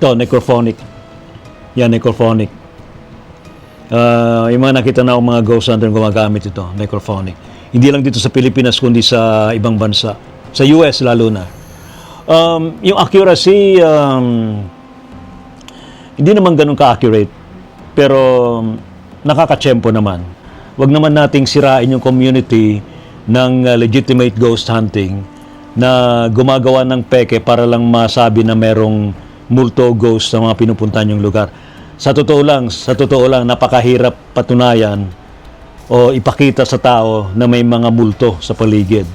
To, necrophonic. Yan, necrophonic. Ah, yung mga nakita na akong mga ghost hunter gumagamit ito, necrophonic. Hindi lang dito sa Pilipinas, kundi sa ibang bansa. Sa US lalo na. Um, yung accuracy, um, hindi naman ganun ka-accurate. Pero um, nakakatsyempo naman. Huwag naman nating sirain yung community ng uh, legitimate ghost hunting na gumagawa ng peke para lang masabi na merong multo ghost sa mga pinupuntahan yung lugar. Sa totoo lang, sa totoo lang, napakahirap patunayan o ipakita sa tao na may mga multo sa paligid.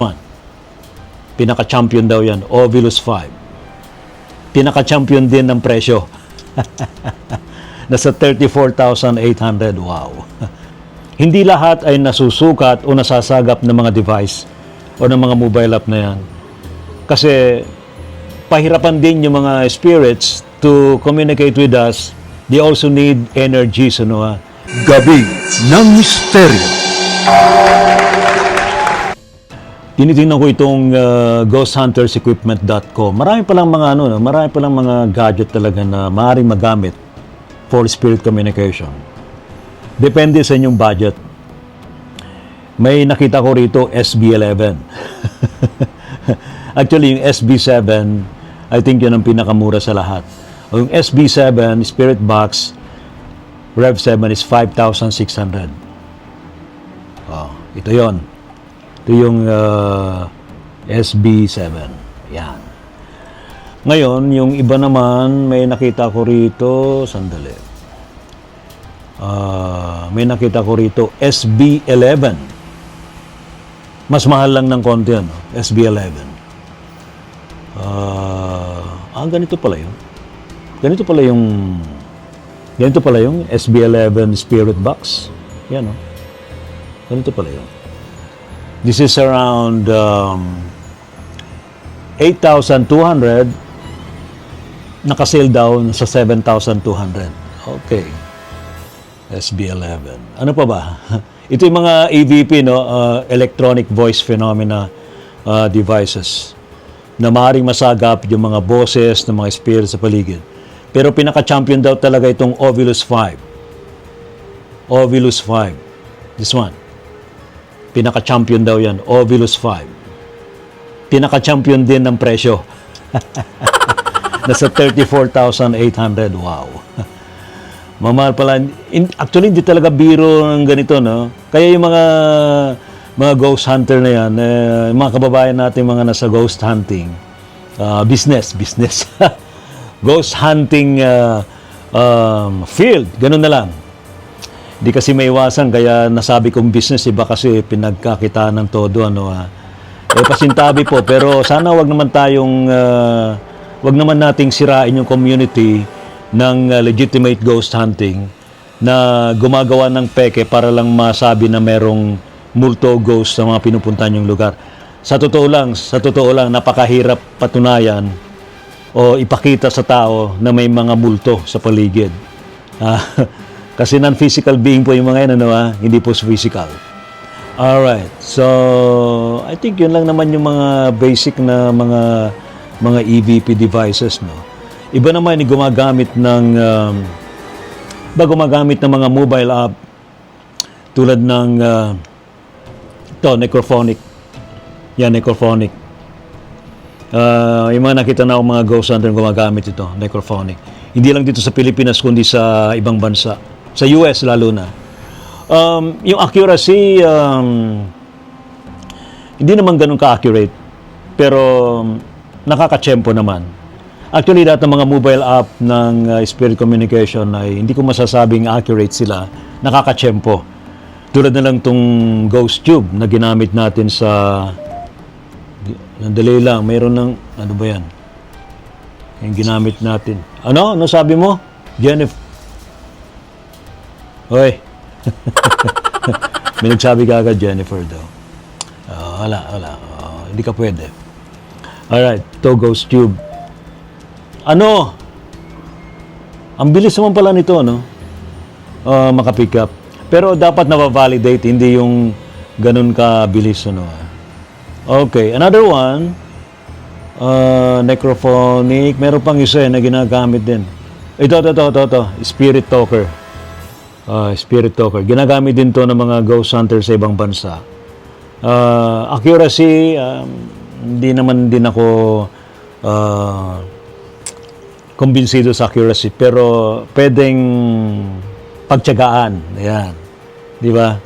Pinaka-champion daw yan, Ovilus 5. Pinaka-champion din ng presyo. Nasa 34,800. Wow. Hindi lahat ay nasusukat o nasasagap ng mga device o ng mga mobile app na yan. Kasi pahirapan din yung mga spirits to communicate with us. They also need energies, ano ha. Gabi ng Misteryo. Tinitingnan ko itong uh, ghosthuntersequipment.com. Marami palang mga ano, no? marami palang mga gadget talaga na maaaring magamit for spirit communication. Depende sa inyong budget. May nakita ko rito SB11. Actually, yung SB7, I think yun ang pinakamura sa lahat. Yung SB7, Spirit Box, Rev 7 is 5,600. Oh, ito yon. Ito yung uh, SB7. Yan. Ngayon, yung iba naman, may nakita ko rito, sandali. Ah, may nakita ko rito, SB11. Mas mahal lang ng konti, ano? SB11. Ah, ah, ganito pala yun. Ganito pala yung ganito pala yung SB11 Spirit Box. Yan, oh. Ganito pala yun. This is around um, 8,200. Nakasale down sa 7,200. Okay. SB11. Ano pa ba? Ito yung mga EVP, no? Uh, electronic Voice Phenomena uh, Devices na maaaring masagap yung mga boses ng mga spirits sa paligid. Pero pinaka-champion daw talaga itong Ovilus 5. Ovilus 5. This one. Pinaka-champion daw yan. Ovilus 5. Pinaka-champion din ng presyo. Nasa 34,800. Wow. Mamahal pala. Actually, hindi talaga biro ng ganito, no? Kaya yung mga mga ghost hunter na yan, eh, mga kababayan natin mga nasa ghost hunting, ah, business, business. ghost hunting ah, um, field, ganun na lang. Hindi kasi may iwasan, kaya nasabi kong business, iba kasi pinagkakitaan ng todo, ano ah. Eh, pasintabi po, pero sana wag naman tayong, ah, wag naman nating sirain yung community ng uh, legitimate ghost hunting na gumagawa ng peke para lang masabi na merong multo ghost sa mga pinupuntahan yung lugar. Sa totoo lang, sa totoo lang, napakahirap patunayan o ipakita sa tao na may mga multo sa paligid. Ah, kasi non-physical being po yung mga yan, ano, ah, hindi po physical. Alright, so I think yun lang naman yung mga basic na mga mga EVP devices, no? Iba naman yung gumagamit ng um, ba gumagamit ng mga mobile app tulad ng uh, to necrophonic. Yan necrophonic. Uh, yung mga nakita na akong mga ghost hunter gumagamit ito, necrophonic. Hindi lang dito sa Pilipinas kundi sa ibang bansa. Sa US lalo na. Um, yung accuracy um, hindi naman ganun ka-accurate pero um, nakakatsyempo naman. Actually, lahat ng mga mobile app ng uh, Spirit Communication ay hindi ko masasabing accurate sila, nakakatsyempo. Tulad na lang tong Ghost Tube na ginamit natin sa... Nandali lang, mayroon ng... Ano ba yan? Yung ginamit natin. Ano? Ano sabi mo? Jennifer? Hoy. May nagsabi ka agad, Jennifer daw. Ah, wala, wala. Ah, hindi ka pwede. Alright, ito Ghost Tube. Ano? Ang bilis naman pala nito, no? Uh, makapick up. Pero dapat na-validate, hindi yung ganun ka bilis, ano? Okay, another one. Ah, necrophonic. Meron pang isa eh, na ginagamit din. Ito, ito, ito, ito, ito. Spirit talker. Ah, spirit talker. Ginagamit din to ng mga ghost hunter sa ibang bansa. Ah, accuracy, um, hindi naman din ako ah, kumbinsido sa accuracy. Pero pwedeng pagtyagaan. Ayan. Di ba?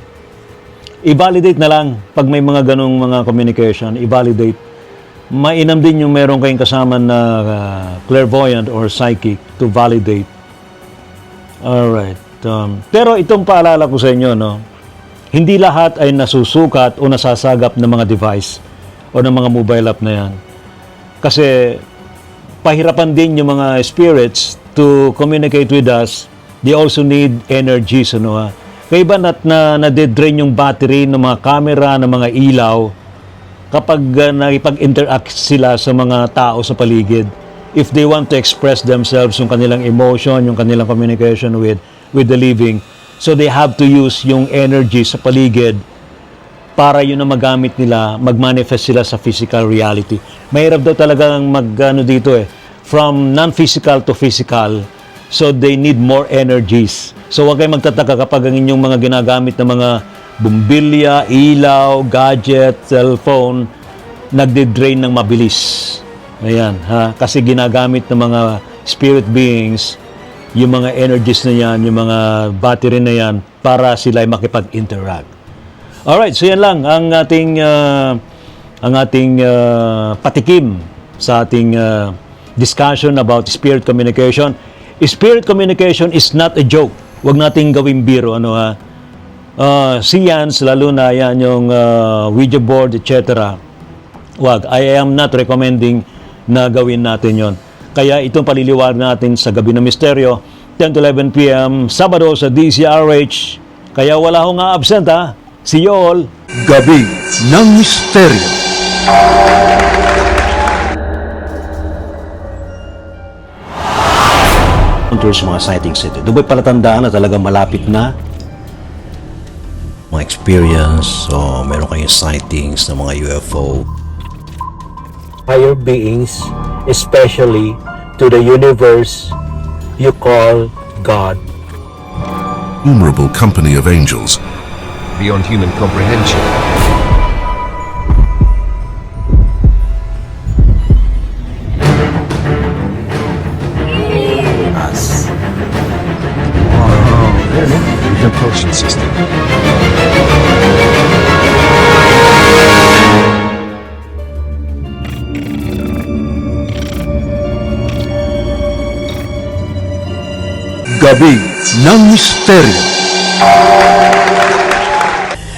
I-validate na lang pag may mga ganong mga communication. I-validate mainam din yung meron kayong kasama na uh, clairvoyant or psychic to validate. Alright. Um, pero itong paalala ko sa inyo, no, hindi lahat ay nasusukat o nasasagap ng mga device o ng mga mobile app na yan. Kasi pahirapan din yung mga spirits to communicate with us. They also need energies, ano ha. Kaya ba na, na, na-drain yung battery ng mga camera, ng mga ilaw, kapag uh, nakipag-interact sila sa mga tao sa paligid, if they want to express themselves, yung kanilang emotion, yung kanilang communication with with the living, so they have to use yung energy sa paligid para yun ang magamit nila, mag-manifest sila sa physical reality. Mahirap daw talagang mag, ano dito eh, from non-physical to physical, so they need more energies. So huwag kayong magtataka kapag ang inyong mga ginagamit na mga bumbilya, ilaw, gadget, cellphone, nagde-drain ng mabilis. Ayan, ha? Kasi ginagamit ng mga spirit beings yung mga energies na yan, yung mga battery na yan para sila ay makipag-interact. Alright, so yan lang ang ating ah, ang ating ah, patikim sa ating ah, discussion about spirit communication. Spirit communication is not a joke. Huwag nating gawing biro ano ha. Uh, science, lalo na yan yung uh, Ouija board, etc. Wag, I am not recommending na gawin natin yon. Kaya itong paliliwanag natin sa Gabi ng Misteryo, 10 to 11 p.m. Sabado sa DCRH. Kaya wala akong absent ha. See you all. Gabi ng Misteryo. Encounters mga sightings ito. Doon ba'y palatandaan na talaga malapit na? Mga experience, o meron kayong sightings ng mga UFO. higher beings, especially to the universe you call God. innumerable company of angels, beyond human comprehension. Gabi ng Misteryo.